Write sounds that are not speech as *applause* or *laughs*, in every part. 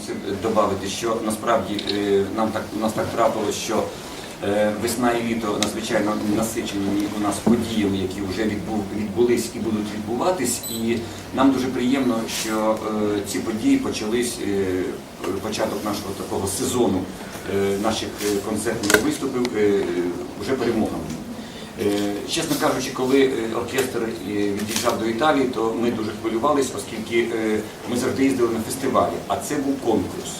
мусив додати, що насправді е, нам так у нас так трапилось, що е, весна і літо надзвичайно насичені у нас подіями, які вже відбув, відбулись і будуть відбуватись. І нам дуже приємно, що е, ці події почались початок нашого такого сезону наших концертних виступів вже перемогами. Е, Чесно кажучи, коли е, оркестр е, від'їжджав до Італії, то ми дуже хвилювалися, оскільки ми завжди їздили на фестивалі, а це був конкурс.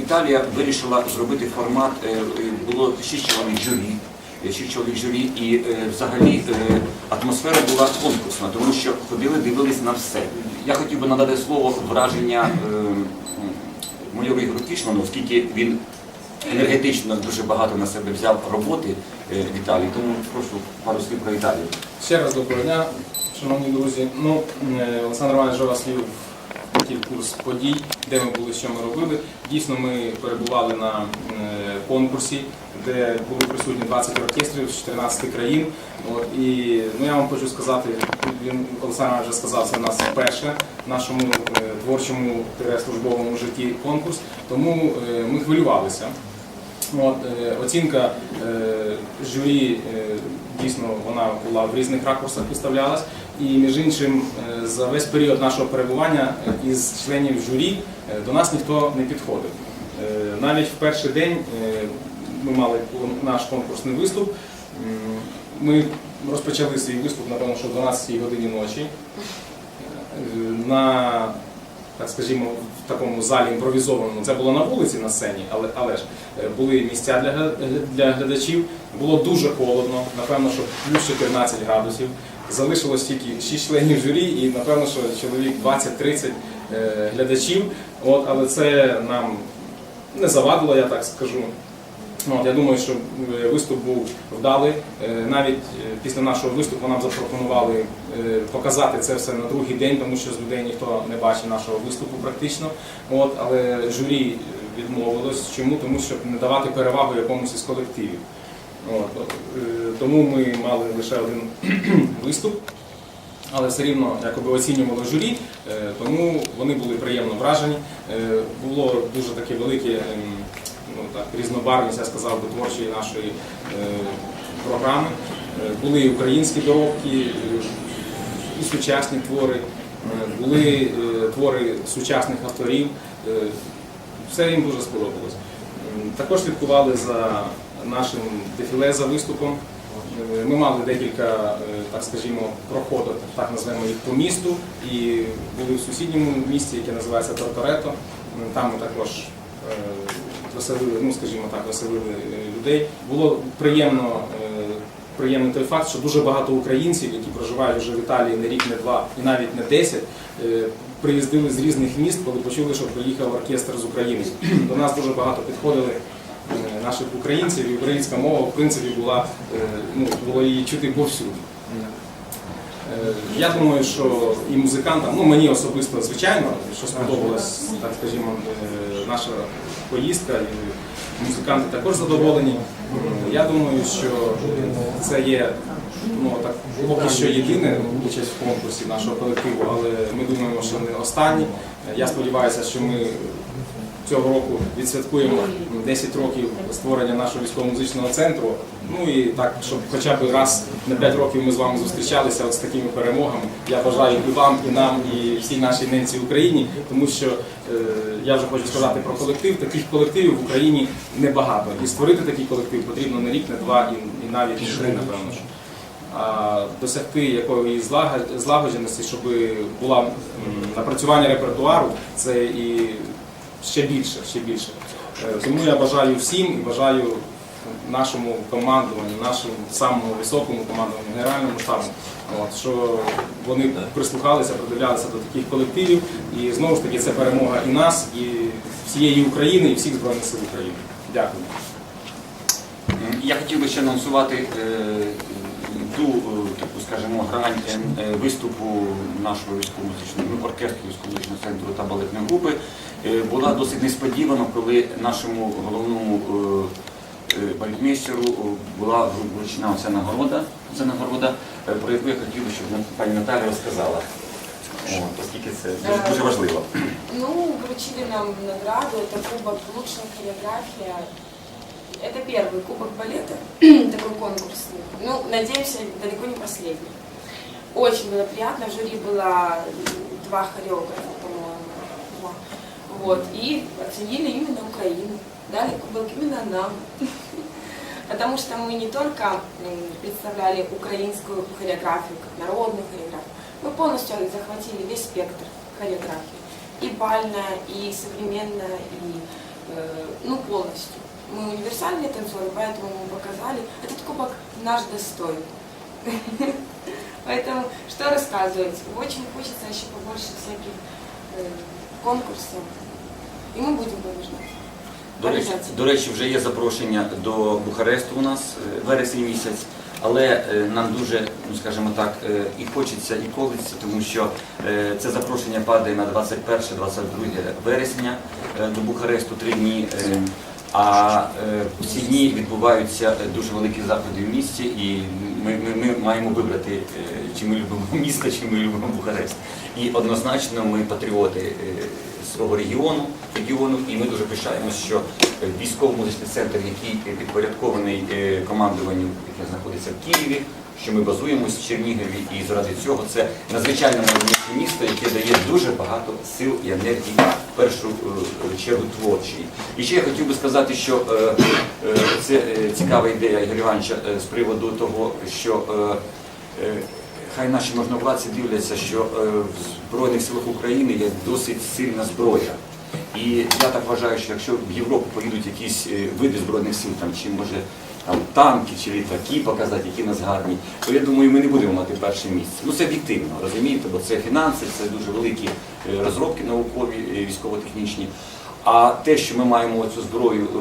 Італія вирішила зробити формат, було шість чоловік журі, шість чоловік журі, і взагалі атмосфера була конкурсна, тому що ходили, дивились на все. Я хотів би надати слово враження м, майору Ігорю Кішману, оскільки він енергетично дуже багато на себе взяв роботи в Італії, тому прошу пару слів про Італію. Ще раз доброго дня, шановні друзі. Ну, е, Олександр Іванович вас вів курс подій, де ми були, що ми робили. Дійсно, ми перебували на е, конкурсі, де були присутні 20 оркестрів з 14 країн. От, і ну, я вам хочу сказати, він Олександр вже сказав, це в нас вперше в нашому е, творчому службовому житті конкурс, тому е, ми хвилювалися. От, е, оцінка е, журі е, дійсно вона була в різних ракурсах виставлялась. І між іншим, за весь період нашого перебування із членів журі до нас ніхто не підходив. Навіть в перший день ми мали наш конкурсний виступ. Ми розпочали свій виступ, напевно, що в 12 годині ночі. На так скажімо, в такому залі імпровізованому. Це було на вулиці на сцені, але, але ж е, були місця для, для глядачів. Було дуже холодно, напевно, що плюс 14 градусів. Залишилось тільки 6 членів журі і, напевно, що чоловік 20-30 е, глядачів. От, але це нам не завадило, я так скажу. От, я думаю, що е, виступ був вдалий. Е, Навіть е, після нашого виступу нам запропонували показати це все на другий день, тому що з людей ніхто не бачив нашого виступу практично. От, але журі відмовилось. Чому? Тому що не давати перевагу якомусь із колективів. От, тому ми мали лише один *clears throat* виступ. Але все рівно якоби оцінювали журі, тому вони були приємно вражені. Було дуже таке велике ем, ну, так, різнобарвність, я сказав би, творчої нашої е, програми. Е, Були і українські доробки, і сучасні твори, е, були твори сучасних авторів. Все їм дуже сподобалось. Також слідкували за нашим дефіле за виступом. Ми мали декілька, так скажімо, проходок, так назвемо їх по місту, і були в сусідньому місті, яке називається Торторето. Там ми також веселили, ну скажімо так, веселили е, людей. Було приємно, е, приємний той факт, що дуже багато українців, які проживають вже в Італії не рік, не два і навіть не десять, е, приїздили з різних міст, коли почули, що приїхав оркестр з України. *clears throat* До нас дуже багато підходили наших українців, і українська мова в принципі була ну, було її чути повсюди. Я думаю, що і музикантам, ну мені особисто звичайно, що сподобалась, так скажімо, наша поїздка, і музиканти також задоволені. Я думаю, що це є ну, так, поки що єдине участь в конкурсі нашого колективу, але ми думаємо, що не останні. Я сподіваюся, що ми цього року відсвяткуємо 10 років створення нашого військово-музичного центру. Ну і так, щоб хоча б раз на 5 років ми з вами зустрічалися от з такими перемогами. Я бажаю і вам, і нам, і всій нашій ненці Україні, тому що е, я вже хочу сказати про колектив. Таких колективів в Україні небагато. І створити такий колектив потрібно не рік, не два і, і навіть не три, напевно. А досягти якоїсь злагодженості, щоб була напрацювання репертуару, це і ще більше, ще більше. Е, Тому я бажаю всім і бажаю нашому командуванню, нашому самому високому командуванню, генеральному штабу, от, що вони прислухалися, придивлялися до таких колективів. І знову ж таки це перемога і нас, і всієї України, і всіх Збройних сил України. Дякую. Я хотів би ще анонсувати е, скажімо, грань е, е, виступу нашого військово-музичного ну, оркестру військово-музичного центру та балетної групи. Е, Була досить несподівано, коли нашому головному е, е, балетмейстеру е, була вручена ця нагорода, ця нагорода, е, про яку я хотів би, щоб пані Наталя розказала. От, оскільки це дуже, дуже важливо. Ну, вручили нам награду, это кубок лучшая хореография. Это первый кубок балета, такой *clears throat* конкурсный. Ну, надеемся, далеко не последний. Очень было приятно, в жюри было два хореографа, по-моему. Вот, и оценили именно Украину. Дали кубок именно нам. *laughs* Потому что мы не только представляли украинскую хореографию, как народную хореографию, мы полностью захватили весь спектр хореографии. И бальная, и современная, и э, ну полностью. Мы универсальные танцоры, поэтому мы показали. Этот кубок наш достоин. *laughs* Поэтому что рассказывать? Очень хочется еще побольше всяких э, конкурсов. И мы будем побеждать. До речі, Обязательно. до речі, вже є запрошення до Бухаресту у нас е, вересень місяць, але е, нам дуже, ну скажімо так, е, і хочеться, і колиться, тому що е, це запрошення падає на 21-22 вересня е, до Бухаресту три дні. е, А е, в ці дні відбуваються е, дуже великі заходи в місті, і ми, ми, ми маємо вибрати, е, чи ми любимо *laughs* місто, чи ми любимо Бухарест. І однозначно ми патріоти е, свого регіону, регіону, і ми дуже пишаємося, що військово-музичний центр, який підпорядкований е, командуванню, яке знаходиться в Києві, що ми базуємось в Чернігові, і заради цього це надзвичайно місто, яке дає дуже багато сил і енергії, в першу е, чергу творчої. І ще я хотів би сказати, що е, е, це цікава ідея Ігоря Івановича з приводу того, що Хай наші можновладці дивляться, що в Збройних силах України є досить сильна зброя. І я так вважаю, що якщо в Європу поїдуть якісь види збройних сил, там чи може там танки чи літаки показати, які нас гарні, то я думаю, ми не будемо мати перше місце. Ну це об'єктивно, розумієте, бо це фінанси, це дуже великі е, розробки наукові, е, військово-технічні. А те, що ми маємо цю зброю е,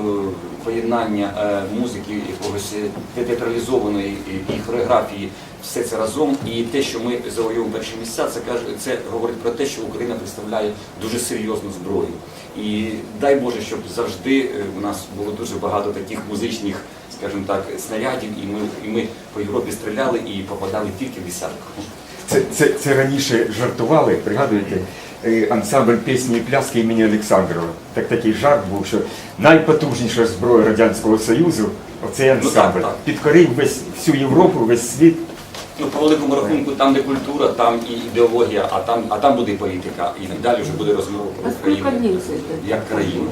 поєднання музики, якогось театралізованої і хореографії, все це разом, і те, що ми завоюємо перші місця, це каже, це говорить про те, що Україна представляє дуже серйозну зброю. І дай Боже, щоб завжди е, у нас було дуже багато таких музичних, скажімо так, снарядів, і ми, і ми по Європі стріляли і попадали тільки в десятку. Це, це, це раніше жартували, пригадуєте, е, ансамбль пісні і пляски імені Олександрова. Так такий жарт був, що найпотужніша зброя Радянського Союзу оцей ансамбль. так, так. Підкорив весь всю Європу, весь світ. Ну, по великому рахунку, там де культура, там і ідеологія, а там, а там буде і політика. І далі вже буде розмова про Україну як країну.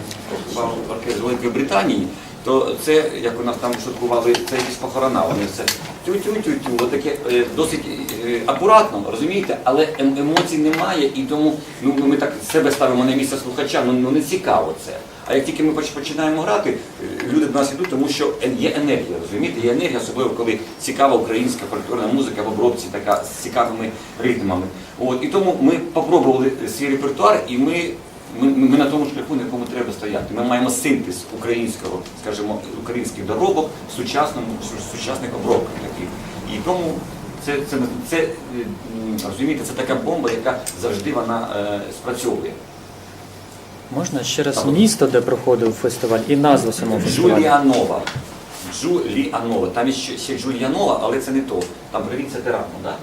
З Великої Британії, то це, як у нас там шуткували, це якісь похорона. Вони все тю-тю-тю-тю, отаке е, досить е, акуратно, розумієте, але ем- емоцій немає, і тому ну, ми так себе ставимо на місце слухача, ну, ну не цікаво це. А як тільки ми починаємо грати, люди до нас йдуть, тому що є енергія, розумієте? Є енергія, особливо коли цікава українська фольклорна музика в обробці, така з цікавими ритмами. От і тому ми попробували свій репертуар, і ми, ми, ми на тому шляху, на якому треба стояти. Ми маємо синтез українського, скажімо, українських доробок в сучасному сучасних обробках таких. І тому це, це, це, е, розумієте, це така бомба, яка завжди вона е, спрацьовує. Можна ще раз місто, де проходив фестиваль, і назва самого фестивалю. Джуліанова. Джуліанова. Там є ще, ще Джуліанова, але це не то. Там провінція Терамо, так?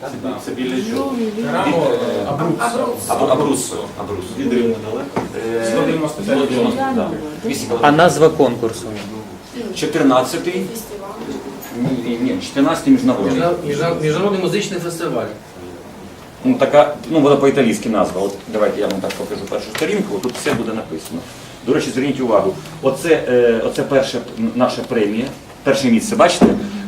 Так, Да. Це біля Джу. Рамо Е, Абруццо. Або Абруссо. Абруссо. Від Риму далеко. Е, 195 195, да. Вісім А назва конкурсу? 14-й, ні, ні, 14-й міжнародний. Міжна- міжна- Міжнародний музичний фестиваль. Ну, така, ну, вона по-італійськи назва. От давайте я вам так покажу першу сторінку, тут все буде написано. До речі, зверніть увагу, оце, е, оце перша наша премія, перше місце, бачите?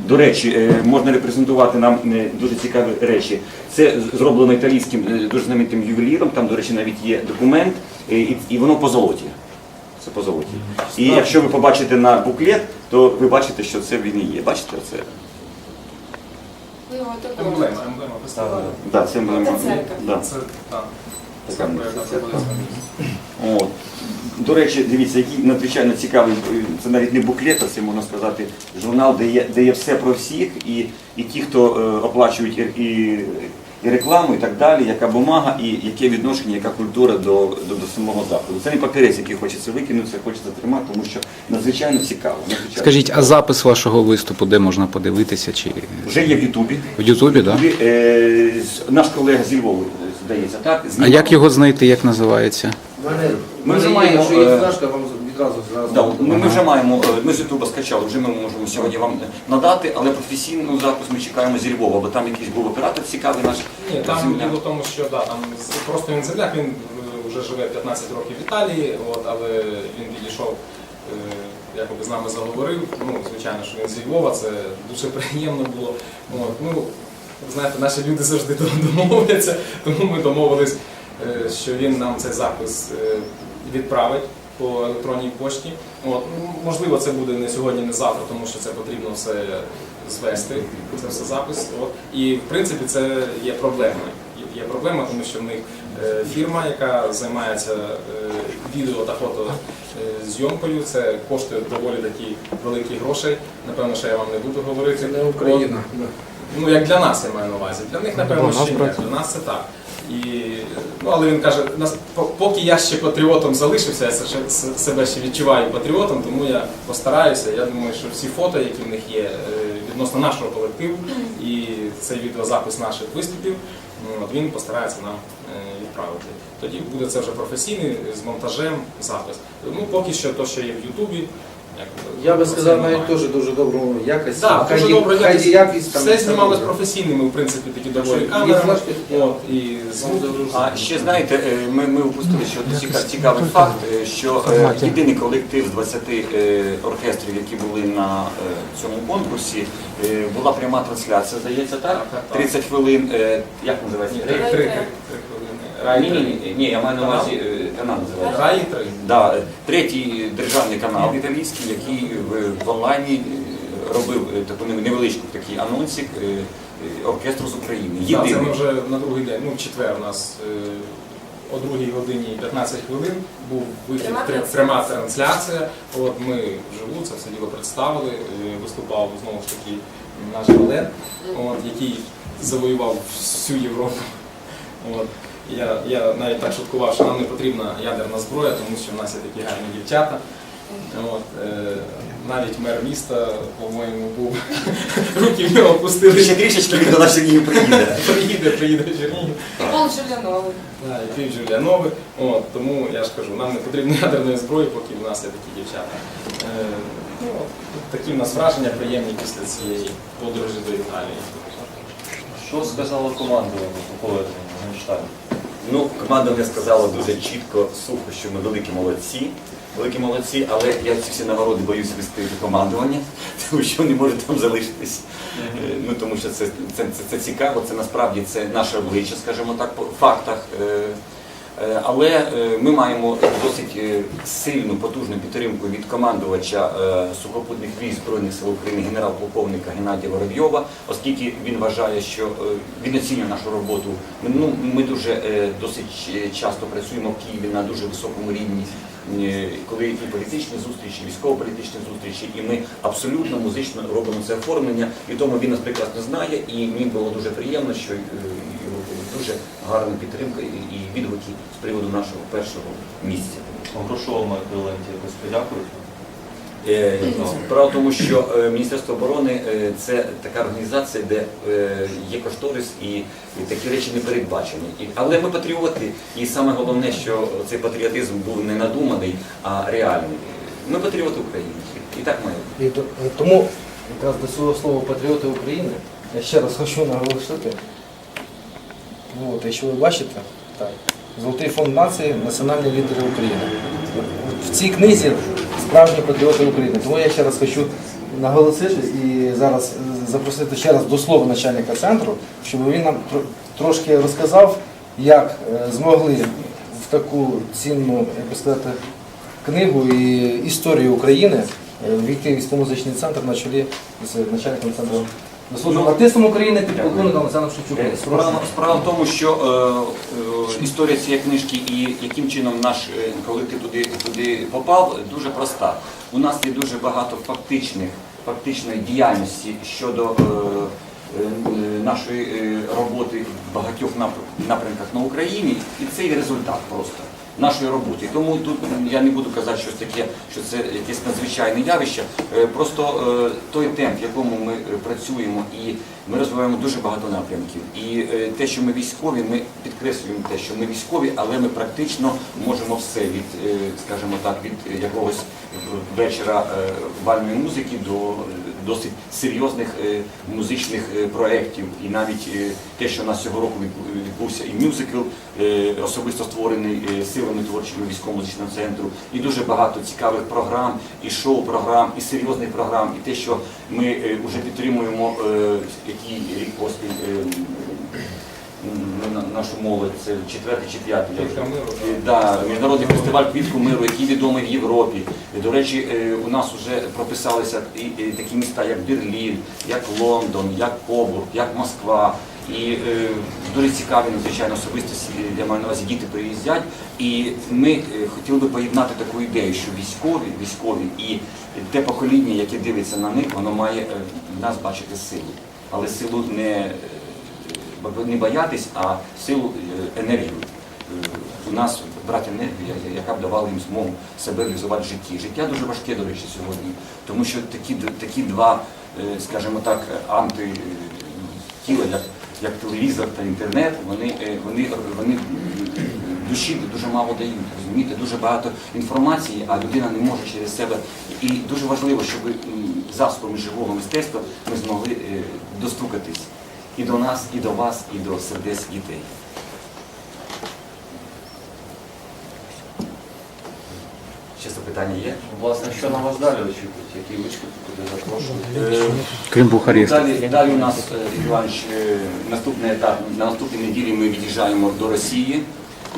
До речі, е, можна репрезентувати нам е, дуже цікаві речі. Це зроблено італійським е, дуже знаменитим ювеліром, там, до речі, навіть є документ, е, і, і воно по золоті. Це по золоті. І якщо ви побачите на буклет, то ви бачите, що це він і є. Бачите оце? Ну, это город. Емблема, емблема фестивалю. Да, це емблема. Це церква. Да. Це так. Така Церква, яка церква. знаходиться. От. До речі, дивіться, який надзвичайно цікавий, е, це навіть не буклет, а це можна сказати, журнал, де є, де є все про всіх, і, і ті, хто е, оплачують і, і, і рекламу, і так далі, яка бумага, і яке відношення, яка культура до, до, до самого заходу. Це не папірець, який хочеться викинути, це хочеться тримати, тому що надзвичайно цікаво. Надзвичайно Скажіть, цікаво. а запис вашого виступу де можна подивитися? Чи вже є в Ютубі. в Ютубі, так? Е, наш колега зі Львову, здається, так? А як його знайти, як називається? Мене, Ми ми вже вже маємо, Якщо є е, флешка, вам відразу зразу. Да, ми, ми вже маємо, е, ми з Ютуба скачали, вже ми можемо сьогодні вам надати, але професійну запис ми чекаємо зі Львова, бо там якийсь був оператор цікавий наш. Ні, там земляк. діло в тому, що да, там з- просто він земляк, він е, вже живе 15 років в Італії, от, але він підійшов, е, якоби з нами заговорив. Ну, звичайно, що він зі Львова, це дуже приємно було. От, ну, ви знаєте, наші люди завжди домовляться, тому ми домовились, е, що він нам цей запис е, відправить по електронній пошті. От, ну, можливо, це буде не сьогодні, не завтра, тому що це потрібно все звести, це все запис. От. І в принципі це є проблемою. Є- Є проблема, тому що в них е, фірма, яка займається е, відео та фото е, зйомкою, це коштує доволі такі великі гроші. Напевно, що я вам не буду говорити. Це не Україна. Ну, як для нас я маю на увазі. Для них, напевно, ще ні. Для нас це так. І, ну, але він каже, поки я ще патріотом залишився, я себе ще відчуваю патріотом, тому я постараюся. Я думаю, що всі фото, які в них є е, відносно нашого колективу, і цей відеозапис наших виступів, ну, от він постарається нам е, відправити. Тоді буде це вже професійний з монтажем запис. Ну, поки що то, що є в Ютубі. Я би сказав, навіть теж дуже добру якість. Так, Хай дуже є- якість. якість там. Все знімалось професійними, в принципі, такі доволі От, і звук. А ще знаєте, е, ми, ми упустили ще один цікавий факт, е, що е, єдиний колектив з 20 е, оркестрів, які були на цьому конкурсі, була пряма трансляція, здається, так? Так, так, так. 30 хвилин, як називається? Ні, три, хвилини. Ні, ні, ні, ні, я маю на увазі канал називається. Рай три. Да, е, третій державний канал італійський, який в, в онлайні е, робив е, таку невеличку такий анонсик оркестру з України. Так, це ми вже на другий день, ну, в четвер у нас о другій годині 15 хвилин був вихід, Пряма трансляція. пряма трансляція. От ми вживу це все діло представили. Виступав знову ж таки наш Вален, от, який завоював всю Європу. От. Я, я навіть так шуткував, що нам не потрібна ядерна зброя, тому що в нас є такі гарні дівчата. От, е, навіть мер міста, по-моєму, був *laughs* руки в нього опустили. Ще трішечки він до нас сьогодні приїде. *laughs* Приїде, приїде в Чернігів. Пол Жильяновый. Да, і пів. От, тому я ж кажу, нам не потрібно ядерної зброї, поки в нас є такі дівчата. Е, ну, от, такі в нас враження приємні після цієї подорожі до Італії. Що сказала командування по поверненню в Генштабі? Ну, команда мені сказала дуже чітко, сухо, що ми великі молодці. Великі молодці, але я ці всі нагороди боюсь вести до командування, *laughs* тому що не можу там залишитись. Е, Ну тому що це, це, це, це цікаво, це насправді це наше обличчя, скажімо так, по фактах. Е, Але е, ми маємо досить е, сильну, потужну підтримку від командувача е, сухопутних військ Збройних сил України генерал-полковника Геннадія Воробйова, оскільки він вважає, що е, він оцінює нашу роботу. Ну, ми дуже е, досить е, часто працюємо в Києві на дуже високому рівні, е, коли і політичні зустрічі, військово-політичні зустрічі, і ми абсолютно музично робимо це оформлення. І тому він нас прекрасно знає, і мені було дуже приємно, що е, дуже гарна підтримка і- відгуки з приводу нашого першого місця. Грошовому еквіваленті якось подякують? Е, Справа в тому, що е, Міністерство оборони е, це така організація, де є кошторис і, такі речі не передбачені. Але ми патріоти, і саме головне, що цей патріотизм був не надуманий, а реальний. Ми патріоти України. І так має. І тому якраз до цього слова патріоти України я ще раз хочу наголосити. От, якщо ви бачите, так, Золотий фонд нації національні лідери України. В цій книзі справжні патріоти України. Тому я ще раз хочу наголосити і зараз е, запросити ще раз до слова начальника центру, щоб він нам трошки розказав, як е, змогли в таку цінну, як би сказати, книгу і історію України е, війти військово-музичний центр на чолі з начальником центру заслуженим артистом України, підполковником Олександром Шевчуком. Е, Справа, справа в тому, що е, е, історія цієї книжки і яким чином наш е, колектив туди, туди попав, дуже проста. У нас є дуже багато фактичних, фактичної діяльності щодо е, е, нашої е, роботи в багатьох напрямках на Україні, і це є результат просто. Нашої роботи. Тому тут я не буду казати щось таке, що це якесь надзвичайне явище. Е, Просто е, той темп, в якому ми е, працюємо, і ми розвиваємо дуже багато напрямків. І те, що ми військові, ми підкреслюємо те, що ми військові, але ми практично можемо все від, скажімо так, від якогось вечора бальної музики до досить серйозних е, музичних е, проєктів. І навіть е, те, що у нас цього року відбу- відбувся і мюзикл, особисто створений силами творчими військово-музичного центру, і дуже багато цікавих програм, і шоу-програм, і серйозних програм, і те, що ми вже підтримуємо який рік поспіль. Е, Нашу молодь, це четвертий чи п'ятий. Е, Да, міжнародний фестиваль квітку миру, який відомий в Європі. До речі, е, у нас вже прописалися такі міста, як Берлін, як Лондон, як Кобург, як Москва. І е, дуже цікаві, надзвичайно особистості, я маю на увазі, діти приїздять. І ми е, хотіли би поєднати таку ідею, що військові, військові і те покоління, яке дивиться на них, воно має е, в нас бачити силу. Але силу не, е, не боятись, а силу е, енергію. Е, у нас брати енергію, яка б давала їм змогу себе реалізувати в житті. Життя дуже важке, до речі, сьогодні, тому що такі, такі два, е, скажімо так, анти е, як, як телевізор та інтернет, вони, вони, вони душі дуже мало дають, розумієте, дуже багато інформації, а людина не може через себе. І дуже важливо, щоб засобами живого мистецтва ми змогли достукатись і до нас, і до вас, і до сердець дітей. Ще запитання є? Власне, що на вас далі очікують? Які виступи, куди запрошують? Е, Крім Бухареста. Далі, далі у нас, е, Ігор Іванович, е, наступний етап. На наступній неділі ми від'їжджаємо до Росії.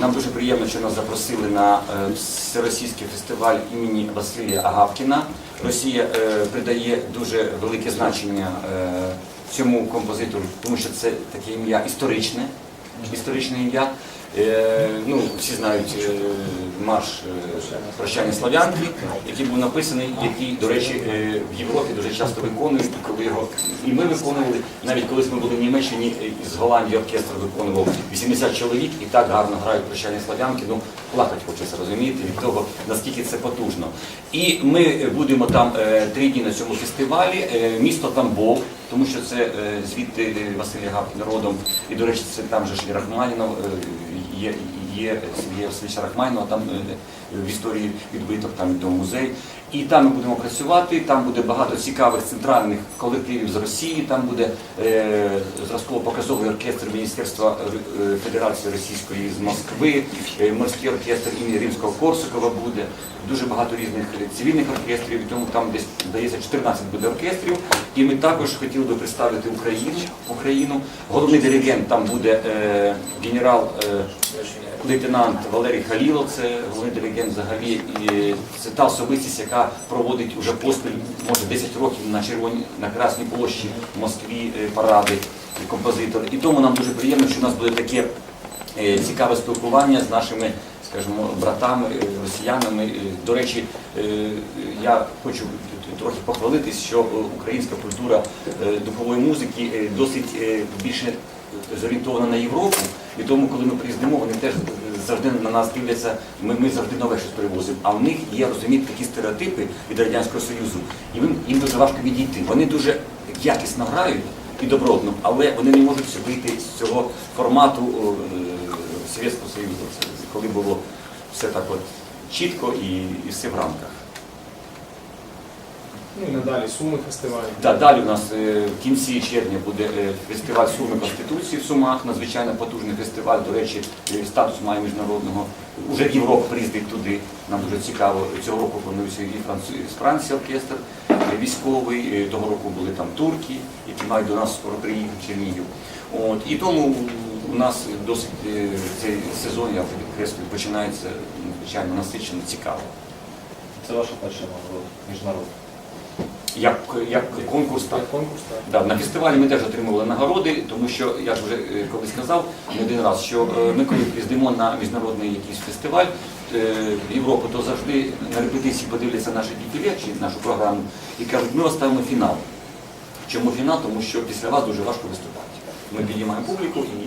Нам дуже приємно, що нас запросили на е, всеросійський фестиваль імені Василія Агавкіна. Росія е, придає дуже велике значення е, цьому композитору, тому що це таке ім'я історичне, історичне ім'я. Е, ну, всі знають е, марш е, прощання слав'янки, який був написаний, який, до речі, е, в Європі дуже часто виконують, коли його і ми виконували, навіть колись ми були в Німеччині, е, з Голландії оркестр виконував 80 чоловік і так гарно грають прощання слав'янки. Ну, плакати хочеться розуміти від того, наскільки це потужно. І ми будемо там е, три дні на цьому фестивалі. Е, Місто Тамбов, тому що це е, звідти Василь Гавкін родом. І, до речі, це там же ж і Рахманінов е, є, є Сергія Васильовича Рахманінова, там е, в історії відбиток, там до музей. І там ми будемо працювати, там буде багато цікавих центральних колективів з Росії, там буде е, зразково-показовий оркестр Міністерства Федерації Російської з Москви, е, морський оркестр імені Римського Корсакова буде, дуже багато різних цивільних оркестрів, тому там десь, здається, 14 буде оркестрів. І ми також хотіли би представити Україну. Україну. Головний диригент там буде е, генерал е, Валерій Халілов, це головний диригент взагалі. І це та особистість, яка проводить уже поспіль, може 10 років на червоній на Красній площі в Москві е, паради композитор. І тому нам дуже приємно, що у нас буде таке е, цікаве спілкування з нашими, скажімо, братами, е, росіянами. Е, До речі, я хочу трохи похвалитись, що е, українська культура е, духової музики е, досить більше зорієнтована на Європу. І тому, коли ми приїздимо, вони теж завжди на нас дивляться, ми, ми завжди нове щось привозимо. А в них є, розумієте, такі стереотипи від Радянського Союзу. І їм, їм дуже важко відійти. Вони дуже якісно грають і добротно, але вони не можуть вийти з цього формату Совєтського Союзу, коли було все так от чітко і, і все в рамках. Ну і надалі Суми фестиваль. Да, далі у нас е, в кінці червня буде е, фестиваль Суми Конституції в Сумах, надзвичайно потужний фестиваль. До речі, е, статус має міжнародного. Уже в Європу приїздить туди. Нам дуже цікаво. Цього року планується і з Франції оркестр е, військовий. Е, Того року були там турки, які мають до нас скоро приїхати в Чернігів. От і тому у нас досить е, цей сезон, я підкреслюю, починається надзвичайно насичено, цікаво. Це ваша перша нагорода міжнародна. Як, як конкурс, так. Так, конкурс, так. Да, на фестивалі ми теж отримували нагороди, тому що я ж вже е, колись сказав не один раз, що е, ми коли приїздимо на міжнародний якийсь фестиваль е, в Європу, то завжди на репетиції подивляться наші дітей чи нашу програму і кажуть, ми оставимо фінал. Чому фінал? Тому що після вас дуже важко виступати. Ми підіймаємо публіку і,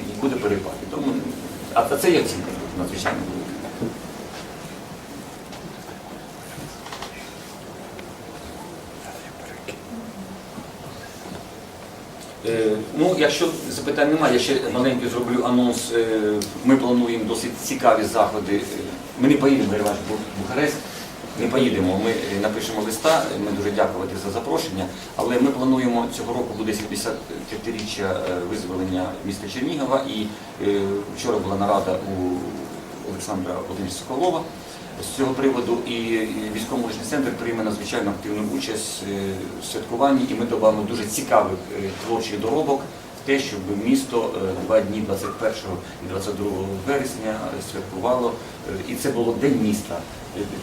і буде перепад. Тому, а це є оцінка надзвичайно велика. Е, Ну, якщо запитань немає, я ще маленький зроблю анонс. Е, Ми плануємо досить цікаві заходи. Ми не поїдемо в Бухарест, не поїдемо. Ми е, напишемо листа. Ми дуже дякувати за запрошення. Але ми плануємо цього року буде 75-річчя е, визволення міста Чернігова. І е, вчора була нарада у Олександра Володимировича Соколова з цього приводу. І військово-медичний центр прийме надзвичайно активну участь е, в святкуванні, і ми додамо дуже цікавих е, творчих доробок в те, щоб місто е, два дні 21 і 22 вересня святкувало. І це було День міста.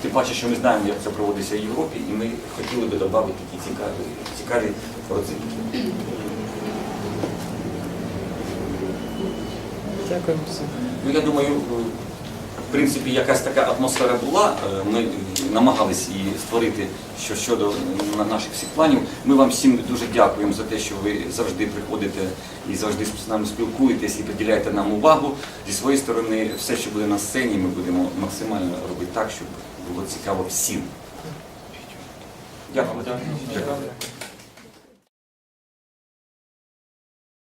Тим паче, що ми знаємо, як це проводиться в Європі, і ми хотіли би додати такі цікаві, цікаві родзинки. Дякую. Ну, я думаю, принципі, якась така атмосфера була. Е, Ми намагались її створити що щодо наших всіх планів. Ми вам всім дуже дякуємо за те, що ви завжди приходите і завжди з нами спілкуєтесь і приділяєте нам увагу. Зі своєї сторони, все, що буде на сцені, ми будемо максимально робити так, щоб було цікаво всім. Дякую. Дякую.